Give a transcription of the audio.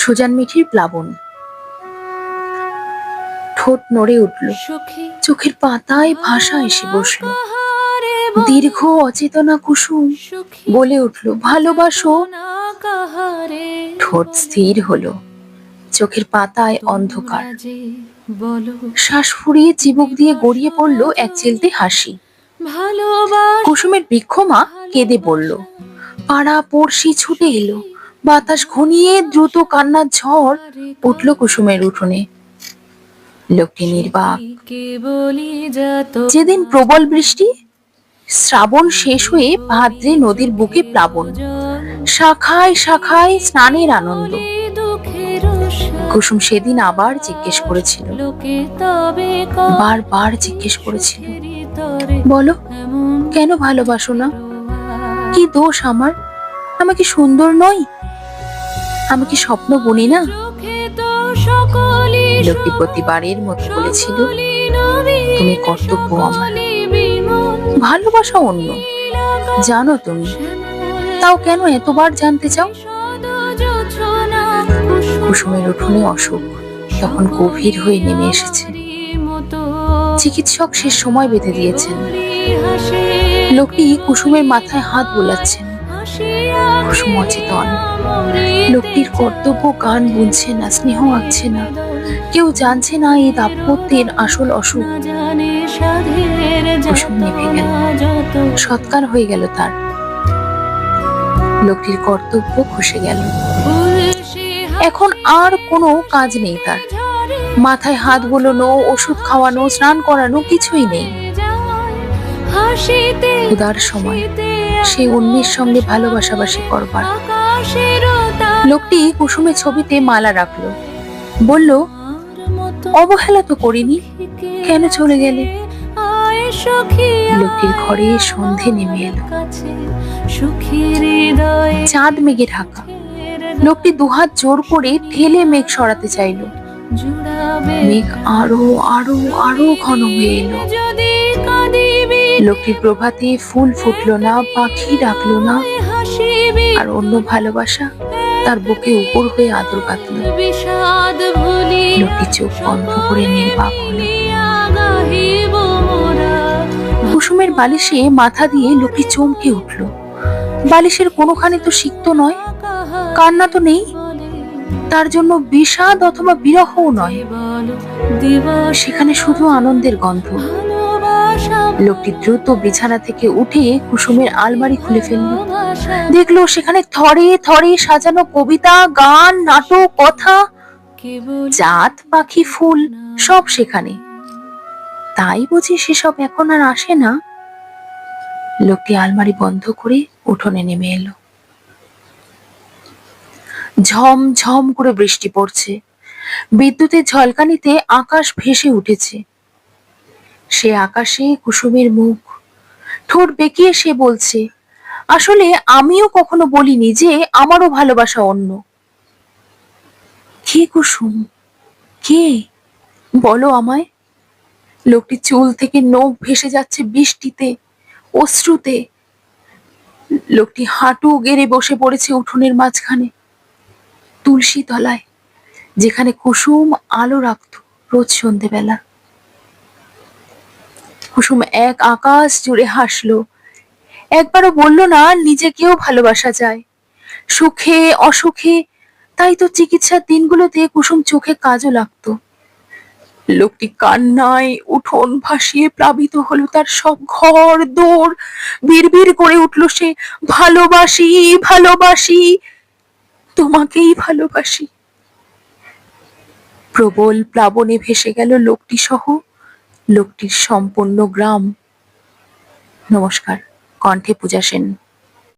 Suzanne মিঠির প্লাবন। ঠোঁট নড়ে উঠল। চোখের পাতায় ভাষা এসে বসল। দীর্ঘ অচেতনা কুসুম বলে উঠল ভালোবাসো। ঠোঁট স্থির হলো। চোখের পাতায় অন্ধকার। শ্বাস ফুরিয়ে চিবুক দিয়ে গড়িয়ে পড়ল এক চেলতে হাসি। কুসুমের বৃক্ষমা কেঁদে পড়ল পাড়া পড়শি ছুটে এলো। বাতাস ঘনিয়ে দ্রুত কান্নার ঝড় উঠল কুসুমের উঠোনে। লোকটি নির্বাক। যেদিন প্রবল বৃষ্টি, শ্রাবণ শেষ হয়ে ভাদ্রে নদীর বুকে প্লাবন। শাখায় শাখায় স্নানের আনন্দ। কুসুম সেদিন আবার জিজ্ঞেস করেছিল। বারবার জিজ্ঞেস করেছিল। বলো, কেন ভালোবাসো না? কি দোষ আমার? আমি কি সুন্দর নই? আমি কি স্বপ্ন বুনি না? লোকটি প্রতিবারের মতো বলেছিল তুমি কর্তব্য আমার ভালোবাসা অন্য। জানো তুমি তাও কেন এতবার জানতে চাও? কুসুমের উঠোনে অসুখ তখন গভীর হয়ে নেমে এসেছে। চিকিৎসক শেষ সময় বেঁধে দিয়েছেন। লোকটি কুসুমের মাথায় হাত বোলাচ্ছেন। লোকটির কর্তব্য গান না, স্নেহ আঁকছে না। কেউ জানছে না এই আসল অসুখ। গেল। সৎকার হয়ে গেল তার। লোকটির কর্তব্য খসে গেল। এখন আর কোনো কাজ নেই তার। মাথায় হাত বোলানো, ওষুধ খাওয়ানো, স্নান করানো কিছুই নেই। উদার সময়। সে অন্যের সঙ্গে ভালোবাসাবাসি করবার। লোকটি কুসুমের ছবিতে মালা রাখল। বলল, অবহেলা তো করিনি, কেন চলে গেলে? লোকটির ঘরে সন্ধে নেমে এলো। চাঁদ মেঘে ঢাকা। লোকটি দুহাত জোর করে ঠেলে মেঘ সরাতে চাইলো। মেঘ আরও আরও আরও ঘন হয়ে এলো। লোকটির প্রভাতে ফুল ফুটলো না পাখি ডাকলো না। আর অন্য ভালোবাসা তার বুকে উপর হয়ে আদর কাটল। লোকটি চোখ বন্ধ করে নির্বাক হলো কুসুমের বালিশে মাথা দিয়ে লোকটি চমকে উঠল। বালিশের কোনোখানে তো সিক্ত নয় কান্না তো নেই। তার জন্য বিষাদ অথবা বিরহও নয়। সেখানে শুধু আনন্দের গন্ধ। লোকটি দ্রুত বিছানা থেকে উঠে কুসুমের আলমারি খুলে ফেলল। দেখল সেখানে থরে থরে সাজানো কবিতা, গান, নাটক, কথা, জাত, পাখি, ফুল, সব সেখানে। তাই বুঝি সেসব এখন আর আসে না? লোকটি আলমারি বন্ধ করে উঠোনে নেমে এলো। ঝম ঝম করে বৃষ্টি পড়ছে। বিদ্যুতের ঝলকানিতে আকাশ ভেসে উঠেছে। সে আকাশে কুসুমের মুখ। ঠোঁট বেঁকিয়ে সে বলছে, আসলে আমিও কখনো বলিনি যে আমারও ভালোবাসা অন্য। কে কুসুম? কে? বলো আমায়। লোকটি চুল থেকে নখ ভেসে যাচ্ছে বৃষ্টিতে, অশ্রুতে। লোকটি হাঁটু গেড়ে বসে পড়েছে উঠোনের মাঝখানে, তুলসী তলায়, যেখানে কুসুম আলো রাখত রোজ সন্ধেবেলা। কুসুম এক আকাশ জুড়ে হাসলো। একবারও বলল না, নিজেকেও ভালোবাসা যায়। সুখে, অসুখে, তাই তো চিকিৎসার দিনগুলোতে কুসুম চোখে কাজও লাগতো। লোকটি কান্নায় উঠোন ভাসিয়ে প্লাবিত হলো তার সব ঘর দৌড় বিড়বিড় করে উঠল সে, ভালোবাসি ভালোবাসি, তোমাকেই ভালোবাসি। প্রবল প্লাবনে ভেসে গেল লোকটি সহ লোকটির সম্পূর্ণ গ্রাম। নমস্কার কণ্ঠে পূজা সেন।